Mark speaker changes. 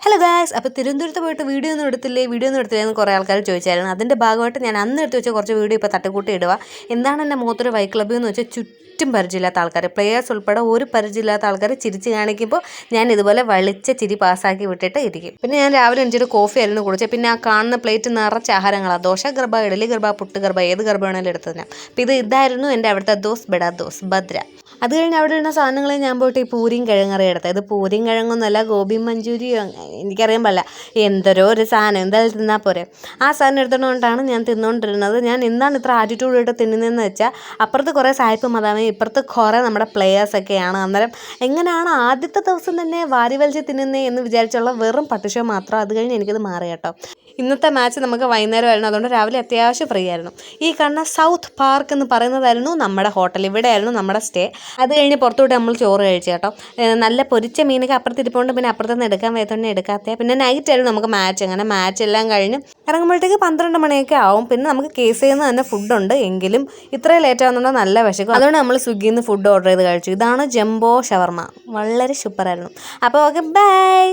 Speaker 1: Hello guys അപ്പോൾ തിരുവനന്തപുരത്ത് പോയിട്ട് വീഡിയോ ഒന്നും എടുത്തില്ലേ? വീഡിയോ ഒന്നും എടുത്തില്ലേ എന്ന് കുറേ ആൾക്കാർ ചോദിച്ചായിരുന്നു. അതിന്റെ ഭാഗമായിട്ട് ഞാൻ അന്ന് എടുത്ത് വെച്ച കുറച്ച് വീഡിയോ ഇപ്പോൾ തട്ടിക്കൂട്ടി ഇടുക എന്താണ് എന്റെ മൂത്തൊരു വൈ ക്ലബ്ബ് എന്ന് വെച്ചാൽ ചുറ്റും പരിചയമില്ലാത്ത ആൾക്കാർ പ്ലെയേഴ്സ് ഉൾപ്പെടെ ഒരു പരിചയമില്ലാത്ത ആൾക്കാർ ചിരിച്ച് കാണിക്കുമ്പോൾ ഞാൻ ഇതുപോലെ വളിച്ച ചിരി പാസ്സാക്കി വിട്ടിട്ട് ഇരിക്കും. പിന്നെ ഞാൻ രാവിലെ എണിച്ചിട്ട് കോഫി ആയിരുന്നു കുടിച്ചത്. പിന്നെ ആ കാണുന്ന പ്ലേറ്റ് നിറച്ച ആഹാരങ്ങളാണ് ദോശ ഗർഭ ഇഡലി ഗർഭ പുട്ട് ഗർഭ ഏത് ഗർഭ വേണമെങ്കിലും എടുത്തത് ഞാൻ. അപ്പോൾ ഇത് ഇതായിരുന്നു എന്റെ അവിടുത്തെ ദോസ് ബെഡ ദോസ് ഭദ്ര. അത് കഴിഞ്ഞ് അവിടെ ഇരുന്ന സാധനങ്ങൾ ഞാൻ പോയിട്ട് ഈ പൂരിയും കിഴങ്ങറിയും എടുത്തത്. ഇത് പൂരിയും കിഴങ്ങൊന്നുമല്ല ഗോബി മഞ്ചൂരിയും എനിക്കറിയാൻ പാടില്ല. എന്തോരോ ഒരു സാധനം എന്തായാലും തിന്നാൽ പോരെ. ആ സാധനം എടുത്തുകൊണ്ടാണ് ഞാൻ തിന്നുകൊണ്ടിരുന്നത് ഞാൻ എന്താണ് ഇത്ര ആറ്റിറ്റ്യൂഡ് ഇട്ട് തിന്നുന്നതെന്ന് വെച്ചാൽ അപ്പുറത്ത് കുറേ സായിപ്പ് മതാമേ ഇപ്പുറത്ത് കുറേ നമ്മുടെ പ്ലെയേഴ്സൊക്കെയാണ് അന്നേരം എങ്ങനെയാണ് ആദ്യത്തെ ദിവസം തന്നെ വാരി വലിച്ച് തിന്നുന്നത് എന്ന് വിചാരിച്ചുള്ള വെറും പട്ടിഷോ മാത്രം അത് കഴിഞ്ഞ് എനിക്കത് മാറി കേട്ടോ. ഇന്നത്തെ മാച്ച് നമുക്ക് വൈകുന്നേരമായിരുന്നു. അതുകൊണ്ട് രാവിലെ അത്യാവശ്യം ഫ്രീ ആയിരുന്നു. ഈ കാണുന്ന സൗത്ത് പാർക്ക് എന്ന് പറയുന്നതായിരുന്നു നമ്മുടെ ഹോട്ടൽ ഇവിടെയായിരുന്നു നമ്മുടെ സ്റ്റേ അത് കഴിഞ്ഞ് പുറത്തോട്ട് നമ്മൾ ചോറ് കഴിച്ചു കേട്ടോ. നല്ല പൊരിച്ച മീനൊക്കെ അപ്പുറത്ത് ഇരിപ്പുണ്ട്. പിന്നെ അപ്പുറത്ത് നിന്ന് എടുക്കാൻ വേണ്ടി എടുക്കാത്ത പിന്നെ നൈറ്റ് ആയിരുന്നു നമുക്ക് മാച്ച് അങ്ങനെ മാച്ച് എല്ലാം കഴിഞ്ഞ് ഇറങ്ങുമ്പോഴത്തേക്ക് പന്ത്രണ്ട് മണിയൊക്കെ ആവും. പിന്നെ നമുക്ക് കേസ് ചെയ്യുന്ന തന്നെ ഫുഡുണ്ട് എങ്കിലും ഇത്രയും ലേറ്റ് ആവുന്നുണ്ടോ? നല്ല വിശക്കും. അതുകൊണ്ട് നമ്മൾ സ്വിഗ്ഗിയിൽ നിന്ന് ഫുഡ് ഓർഡർ ചെയ്ത് കഴിച്ചു. ഇതാണ് ജംബോ ഷവർമ വളരെ സൂപ്പറായിരുന്നു അപ്പോൾ ഓക്കെ ബൈ